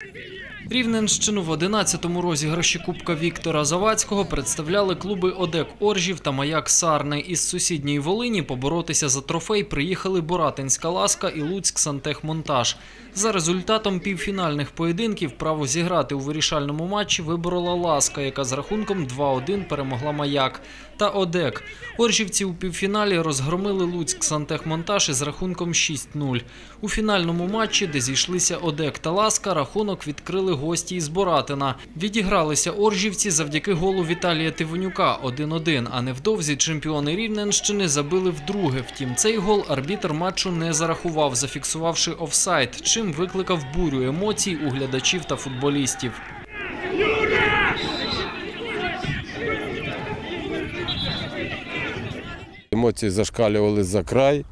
Idiot! Рівненщину в 11-му розіграші Кубка Віктора Завадського представляли клуби Одек Оржів та Маяк Сарни. Із сусідньої Волині поборотися за трофей приїхали Боратинська Ласка і Луцьк Сантехмонтаж. За результатом півфінальних поєдинків право зіграти у вирішальному матчі виборола Ласка, яка з рахунком 2-1 перемогла Маяк. Та Одек. Оржівці у півфіналі розгромили Луцьк Сантехмонтаж із рахунком 6-0. У фінальному матчі, де зійшлися Одек та Ласка, рахунок відкрили гості із Боратина. Відігралися оржівці завдяки голу Віталія Тивонюка 1-1, а невдовзі чемпіони Рівненщини забили вдруге. Втім, цей гол арбітр матчу не зарахував, зафіксувавши офсайд, чим викликав бурю емоцій у глядачів та футболістів. Емоції зашкалювали за край.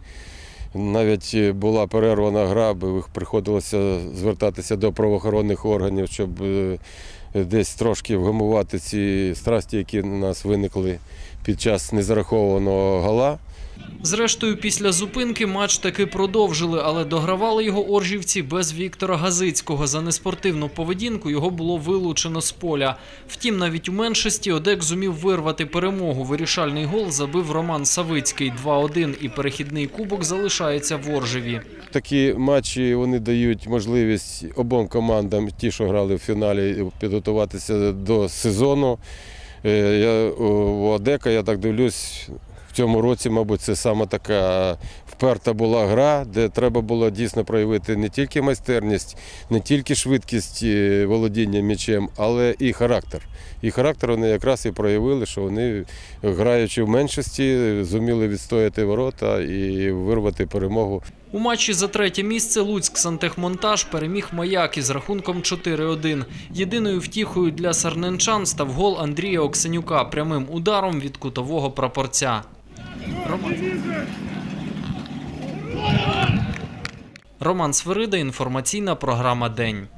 Навіть е, була перервана гра, приходилося звертатися до правоохоронних органів, щоб е, десь трошки вгамувати ці страсті, які у нас виникли під час незарахованого гола. Зрештою, після зупинки матч таки продовжили, але догравали його оржівці без Віктора Газицького. За неспортивну поведінку його було вилучено з поля. Втім, навіть у меншості Одек зумів вирвати перемогу. Вирішальний гол забив Роман Савицький 2-1 і перехідний кубок залишається в Оржеві. Такі матчі вони дають можливість обом командам, ті, що грали в фіналі, підготуватися до сезону. Е, Я, у Одека, я так дивлюсь, цьому році, мабуть, це саме така вперта була гра, де треба було дійсно проявити не тільки майстерність, не тільки швидкість е, володіння м'ячем, але і характер. І характер вони якраз і проявили, що вони, граючи в меншості, зуміли відстояти ворота і вирвати перемогу У матчі за третє місце Луцьк Сантехмонтаж переміг Маяк із рахунком 4-1. Єдиною втіхою для сарненчан став гол Андрія Оксенюка прямим ударом від кутового прапорця. Роман. Свирида, інформаційна програма День.